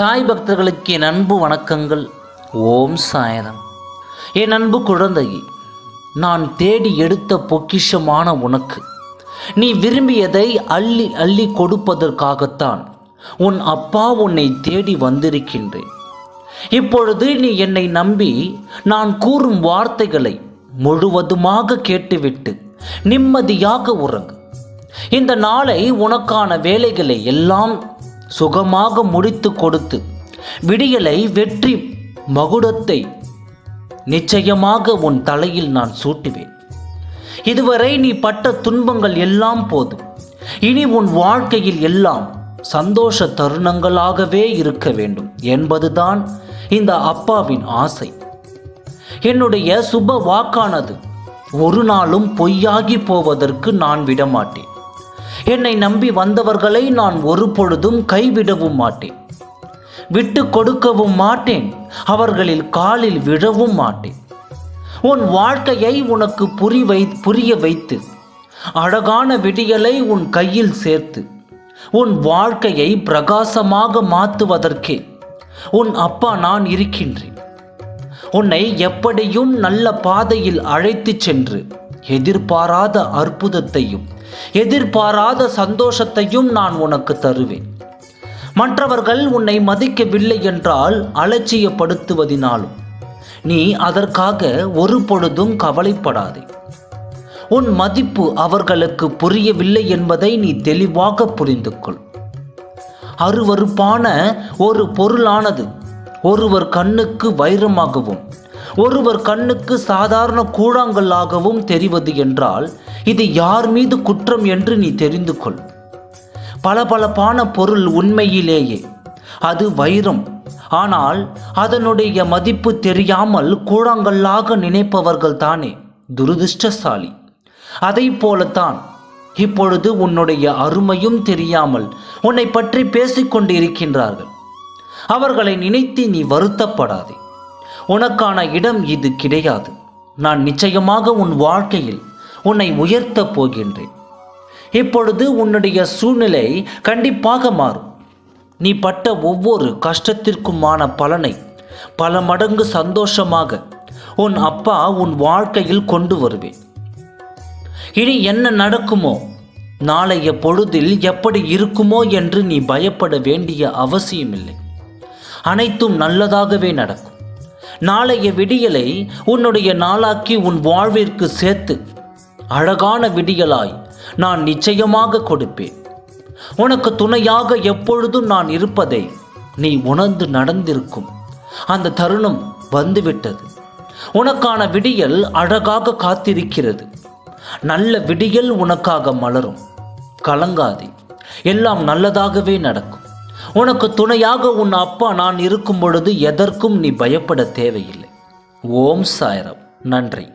சாய் பக்தர்களுக்கு என் அன்பு வணக்கங்கள். ஓம் சாயரம் என் அன்பு குழந்தை நான் தேடி எடுத்த பொக்கிஷமான உனக்கு. நீ விரும்பியதை அள்ளி அள்ளி கொடுப்பதற்காகத்தான் உன் அப்பா உன்னை தேடி வந்திருக்கின்றேன். இப்பொழுது நீ என்னை நம்பி நான் கூறும் வார்த்தைகளை முழுவதுமாக கேட்டுவிட்டு நிம்மதியாக உறங்கு. இந்த நாளை உனக்கான வேலைகளை எல்லாம் சுகமாக முடித்து கொடுத்து விடியலை வெற்றி மகுடத்தை நிச்சயமாக உன் தலையில் நான் சூட்டுவேன். இதுவரை நீ பட்ட துன்பங்கள் எல்லாம் போதும். இனி உன் வாழ்க்கையில் எல்லாம் சந்தோஷ தருணங்களாகவே இருக்க வேண்டும் என்பதுதான் இந்த அப்பாவின் ஆசை. என்னுடைய சுப வாக்கானது ஒரு நாளும் பொய்யாகி போவதற்கு நான் விடமாட்டேன். என்னை நம்பி வந்தவர்களை நான் ஒரு பொழுதும் கைவிடவும் மாட்டேன். விட்டு கொடுக்கவும் மாட்டேன். அவர்களில் காலில் விழவும் மாட்டேன். உன் வாழ்க்கையை உனக்கு புரி வை புரிய வைத்து அழகான விடியலை உன் கையில் சேர்த்து உன் வாழ்க்கையை பிரகாசமாக மாற்றுவதற்கே உன் அப்பா நான் இருக்கின்றேன். உன்னை எப்படியும் நல்ல பாதையில் அழைத்துச் சென்று எதிர்பாராத அற்புதத்தையும் எதிர்பாராத சந்தோஷத்தையும் நான் உனக்கு தருவேன். மற்றவர்கள் உன்னை மதிக்கவில்லை என்றால் அலட்சியப்படுத்துவதினாலும் நீ அதற்காக ஒரு பொழுதும் கவலைப்படாதே. உன் மதிப்பு அவர்களுக்கு புரியவில்லை என்பதை நீ தெளிவாக புரிந்து கொள் அருவருப்பான ஒரு பொருளானது ஒருவர் கண்ணுக்கு வைரமாகவும் ஒருவர் கண்ணுக்கு சாதாரண கூழாங்கல்லாகவும் தெரிவது என்றால் இது யார் மீது குற்றம் என்று நீ தெரிந்து கொள். பளபளப்பான பொருள் உண்மையிலேயே அது வைரம். ஆனால் அதனுடைய மதிப்பு தெரியாமல் கூழாங்கல்லாக நினைப்பவர்கள் தானே துரதிருஷ்டசாலி. அதை போலத்தான் இப்பொழுது உன்னுடைய அருமையும் தெரியாமல் உன்னை பற்றி பேசிக்கொண்டு இருக்கின்றார்கள் அவர்களை நினைத்து நீ வருத்தப்படாதே. உனக்கான இடம் இது கிடையாது. நான் நிச்சயமாக உன் வாழ்க்கையில் உன்னை உயர்த்தப் போகின்றேன். இப்பொழுது உன்னுடைய சூழ்நிலை கண்டிப்பாக மாறும். நீ பட்ட ஒவ்வொரு கஷ்டத்திற்குமான பலனை பல மடங்கு சந்தோஷமாக உன் அப்பா உன் வாழ்க்கையில் கொண்டு வருவேன். இனி என்ன நடக்குமோ நாளைய பொழுதில் எப்படி இருக்குமோ என்று நீ பயப்பட வேண்டிய அவசியமில்லை. அனைத்தும் நல்லதாகவே நடக்கும். நாளைய விடியலை உன்னுடைய நாளாக்கி உன் வாழ்விற்கு சேர்த்து. அழகான விடியலாய் நான் நிச்சயமாக கொடுப்பேன். உனக்கு துணையாக எப்பொழுதும் நான் இருப்பதை நீ உணர்ந்து நடந்திருக்கும். அந்த தருணம் வந்துவிட்டது. உனக்கான விடியல் அழகாக காத்திருக்கிறது. நல்ல விடியல் உனக்காக மலரும். கலங்காதே. எல்லாம் நல்லதாகவே நடக்கும். உனக்கு துணையாக உன் அப்பா நான் இருக்கும் பொழுது எதற்கும் நீ பயப்பட தேவையில்லை. ஓம் சாயரம். நன்றி.